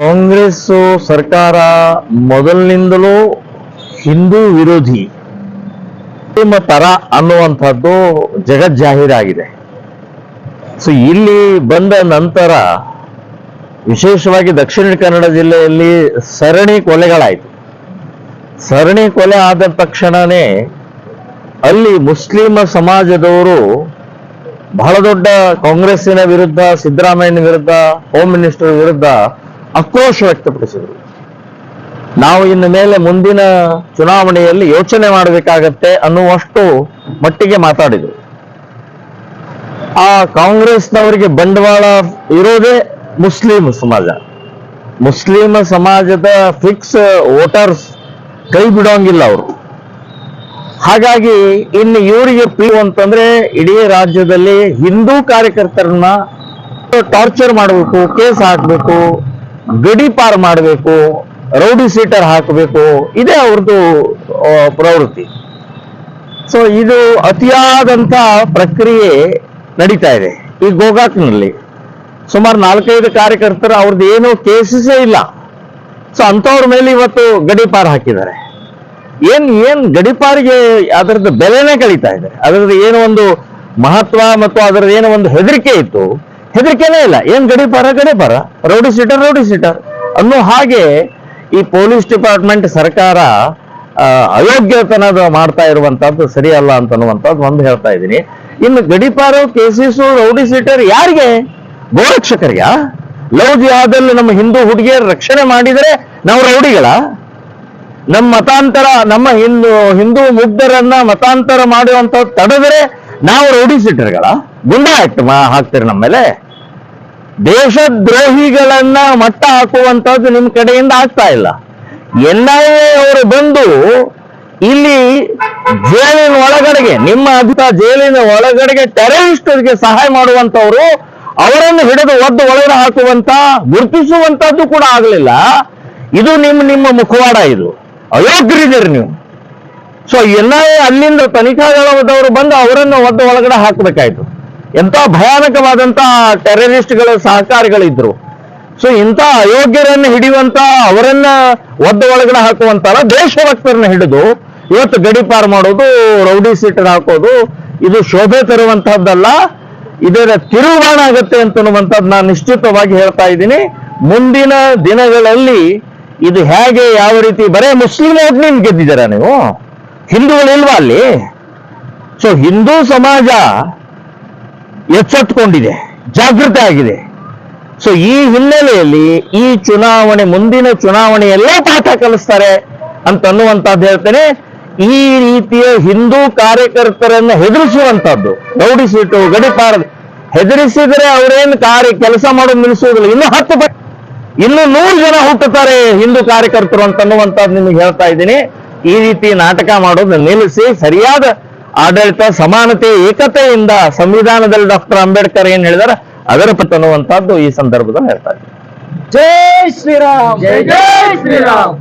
ಕಾಂಗ್ರೆಸ್ ಸರ್ಕಾರ ಮೊದಲಿನಿಂದಲೂ ಹಿಂದೂ ವಿರೋಧಿ ತರ ಅನ್ನುವಂಥದ್ದು ಜಗಜ್ಜಾಹೀರಾಗಿದೆ ಸೊ ಇಲ್ಲಿ ಬಂದ ನಂತರ ವಿಶೇಷವಾಗಿ ದಕ್ಷಿಣ ಕನ್ನಡ ಜಿಲ್ಲೆಯಲ್ಲಿ ಸರಣಿ ಕೊಲೆಗಳಾಯಿತು. ಸರಣಿ ಕೊಲೆ ಆದ ತಕ್ಷಣನೇ ಅಲ್ಲಿ ಮುಸ್ಲಿಮ ಸಮಾಜದವರು ಬಹಳ ದೊಡ್ಡ ಕಾಂಗ್ರೆಸ್ಸಿನ ವಿರುದ್ಧ, ಸಿದ್ದರಾಮಯ್ಯನ ವಿರುದ್ಧ ಹೋಮ್ ಮಿನಿಸ್ಟರ್ ವಿರುದ್ಧ ಆಕ್ರೋಶ ವ್ಯಕ್ತಪಡಿಸಿದರು. ನಾವು ಇನ್ನು ಮೇಲೆ ಮುಂದಿನ ಚುನಾವಣೆಯಲ್ಲಿ ಯೋಚನೆ ಮಾಡಬೇಕಾಗತ್ತೆ ಅನ್ನುವಷ್ಟು ಮಟ್ಟಿಗೆ ಮಾತಾಡಿದರು. ಆ ಕಾಂಗ್ರೆಸ್ನವರಿಗೆ ಬಂಡವಾಳ ಇರೋದೇ ಮುಸ್ಲಿಂ ಸಮಾಜ. ಮುಸ್ಲಿಂ ಸಮಾಜದ ಫಿಕ್ಸ್ ವೋಟರ್ಸ್ ಕೈ ಬಿಡೋಂಗಿಲ್ಲ ಅವರು. ಹಾಗಾಗಿ ಇನ್ನು ಇವರಿಗೆ ಪಿ ಅಂತಂದ್ರೆ ಇಡೀ ರಾಜ್ಯದಲ್ಲಿ ಹಿಂದೂ ಕಾರ್ಯಕರ್ತರನ್ನ ಟಾರ್ಚರ್ ಮಾಡಬೇಕು ಕೇಸ್ ಹಾಕಬೇಕು ಗಡಿ ಪಾರ್ ಮಾಡಬೇಕು, ರೌಡಿ ಸೀಟರ್ ಹಾಕಬೇಕು, ಇದೇ ಅವ್ರದ್ದು ಪ್ರವೃತ್ತಿ. ಸೊ ಇದು ಅತಿಯಾದಂತ ಪ್ರಕ್ರಿಯೆ ನಡೀತಾ ಇದೆ ಈ ಗೋಗಾಕ್ನಲ್ಲಿ. ಸುಮಾರು ನಾಲ್ಕೈದು ಕಾರ್ಯಕರ್ತರು ಅವ್ರದ್ದು ಏನು ಕೇಸಸ್ಸೇ ಇಲ್ಲ. ಸೊ ಅಂಥವ್ರ ಮೇಲೆ ಇವತ್ತು ಗಡಿಪಾರ್ ಹಾಕಿದ್ದಾರೆ. ಏನ್ ಏನ್ ಗಡಿಪಾರಿಗೆ ಅದರದ್ದು ಬೆಲೆನೇ ಕಳೀತಾ ಇದೆ. ಅದರದ್ದು ಏನೋ ಒಂದು ಮಹತ್ವ ಮತ್ತು ಅದರದ್ದು ಏನೋ ಒಂದು ಹೆದರಿಕೆ ಇತ್ತು. ಹೆದರಿಕೆನೇ ಇಲ್ಲ. ಏನ್ ಗಡಿಪಾರ ಗಡಿಪಾರ ರೌಡಿ ಸೀಟರ್ ರೌಡಿ ಸೀಟರ್. ಅನ್ನೋ ಹಾಗೆ ಈ ಪೊಲೀಸ್ ಡಿಪಾರ್ಟ್ಮೆಂಟ್ ಸರ್ಕಾರ ಅಯೋಗ್ಯತನ ಮಾಡ್ತಾ ಇರುವಂತದ್ದು ಸರಿಯಲ್ಲ ಅಂತ ಅನ್ನುವಂಥದ್ದು ಒಂದು ಹೇಳ್ತಾ ಇದ್ದೀನಿ. ಇನ್ನು ಗಡಿಪಾರು ಕೇಸಸ್, ರೌಡಿ ಸೀಟರ್ ಯಾರಿಗೆ? ಗೋರಕ್ಷಕರಿಗ. ಲವ್ ಜಿಹಾದಲ್ಲಿ ನಮ್ಮ ಹಿಂದೂ ಹುಡುಗಿಯರ ರಕ್ಷಣೆ ಮಾಡಿದರೆ ನಾವು ರೌಡಿಗಳ? ನಮ್ಮ ಮತಾಂತರ, ನಮ್ಮ ಹಿಂದೂ ಹಿಂದೂ ಮುಗ್ಧರನ್ನ ಮತಾಂತರ ಮಾಡುವಂತ ತಡೆದರೆ ನಾವು ರೌಡಿ ಸೀಟರ್ಗಳ? ಗುಂಡಾ ಮಾ, ಹಾಕ್ತೀರಿ ನಮ್ಮ ಮೇಲೆ. ದೇಶದ್ರೋಹಿಗಳನ್ನ ಮಟ್ಟ ಹಾಕುವಂತದ್ದು ನಿಮ್ಮ ಕಡೆಯಿಂದ ಆಗ್ತಾ ಇಲ್ಲ. ಎನ್ ಐ ಎ ಅವರು ಬಂದು ಇಲ್ಲಿ ಜೈಲಿನ ಒಳಗಡೆಗೆ, ನಿಮ್ಮ ಅಧಿಕ ಜೈಲಿನ ಒಳಗಡೆಗೆ ಟೆರರಿಸ್ಟ್ಗೆ ಸಹಾಯ ಮಾಡುವಂತವರು ಅವರನ್ನು ಹಿಡಿದು ಒದ್ದು ಒಳಗಡೆ ಹಾಕುವಂತ ಗುರುತಿಸುವಂತದ್ದು ಕೂಡ ಆಗಲಿಲ್ಲ. ಇದು ನಿಮ್ಮ ನಿಮ್ಮ ಮುಖವಾಡ ಇದು. ಅಯೋಗ್ಯರಿದ್ದೀರಿ ನೀವು. ಸೊ ಎಲ್ಲ ಅಲ್ಲಿಂದ ತನಿಖಾ ದಳದವರು ಬಂದು ಅವರನ್ನು ಒದ್ದು ಒಳಗಡೆ ಹಾಕಬೇಕಾಯ್ತು. ಎಂತ ಭಯಾನಕವಾದಂತ ಟೆರರಿಸ್ಟ್ಗಳ ಸಹಕಾರಿಗಳಿದ್ರು. ಸೊ ಇಂಥ ಅಯೋಗ್ಯರನ್ನು ಹಿಡಿಯುವಂತ ಅವರನ್ನ ಒದ್ದ ಒಳಗಡೆ ಹಾಕುವಂತರ ದೇಶಭಕ್ತರನ್ನ ಹಿಡಿದು ಇವತ್ತು ಗಡಿಪಾರು ಮಾಡೋದು, ರೌಡಿ ಸೀಟರ್ ಹಾಕೋದು, ಇದು ಶೋಭೆ ತರುವಂತಹದ್ದಲ್ಲ ಇದರ ತಿರುಗಾಣ ಅಂತ ಅಂತನ್ನುವಂಥದ್ದು ನಾನು ನಿಶ್ಚಿತವಾಗಿ ಹೇಳ್ತಾ ಇದ್ದೀನಿ. ಮುಂದಿನ ದಿನಗಳಲ್ಲಿ ಇದು ಹೇಗೆ ಯಾವ ರೀತಿ, ಬರೇ ಮುಸ್ಲಿಂ ಓಟ್ ನಿಮ್ ಗೆದ್ದಿದ್ದೀರಾ ನೀವು? ಹಿಂದೂಗಳಿಲ್ವಾ ಅಲ್ಲಿ? ಸೊ ಹಿಂದೂ ಸಮಾಜ ಎಚ್ಚೆತ್ತುಕೊಂಡಿದೆ, ಜಾಗೃತ ಆಗಿದೆ. ಸೊ ಈ ಹಿನ್ನೆಲೆಯಲ್ಲಿ ಈ ಚುನಾವಣೆ, ಮುಂದಿನ ಚುನಾವಣೆಯಲ್ಲೇ ಪಾಠ ಕಲಿಸ್ತಾರೆ ಅಂತ ಅನ್ನುವಂಥದ್ದು ಹೇಳ್ತೇನೆ. ಈ ರೀತಿಯ ಹಿಂದೂ ಕಾರ್ಯಕರ್ತರನ್ನ ಹೆದರಿಸುವಂಥದ್ದು ಗೌಡಿಸಿಟ್ಟು ಸೀಟು ಗಡಿಪಾರ ಹೆದರಿಸಿದರೆ ಅವರೇನು ಕಾರ್ಯ, ಕೆಲಸ ಮಾಡೋದು ನಿಲ್ಲಿಸುವುದಿಲ್ಲ. ಇನ್ನು ಹತ್ತು ಇನ್ನು ನೂರು ಜನ ಹುಟ್ಟುತ್ತಾರೆ ಹಿಂದೂ ಕಾರ್ಯಕರ್ತರು ಅಂತ ಅನ್ನುವಂಥದ್ದು ನಿಮಗೆ ಹೇಳ್ತಾ ಇದ್ದೀನಿ. ಈ ರೀತಿ ನಾಟಕ ಮಾಡೋದು ನಿಲ್ಲಿಸಿ, ಸರಿಯಾದ ಆಡಳಿತ ಸಮಾನತೆ ಏಕತೆಯಿಂದ ಸಂವಿಧಾನದಲ್ಲಿ ಡಾಕ್ಟರ್ ಅಂಬೇಡ್ಕರ್ ಏನ್ ಹೇಳಿದಾರೆ ಅದರ ಪಟ್ಟು ಅನ್ನುವಂಥದ್ದು ಈ ಸಂದರ್ಭದಲ್ಲಿ ಹೇಳ್ತಾ ಇದ್ದಾರೆ. ಜೈ ಶ್ರೀರಾಮ್. ಜೈ ಜೈ ಶ್ರೀರಾಮ್.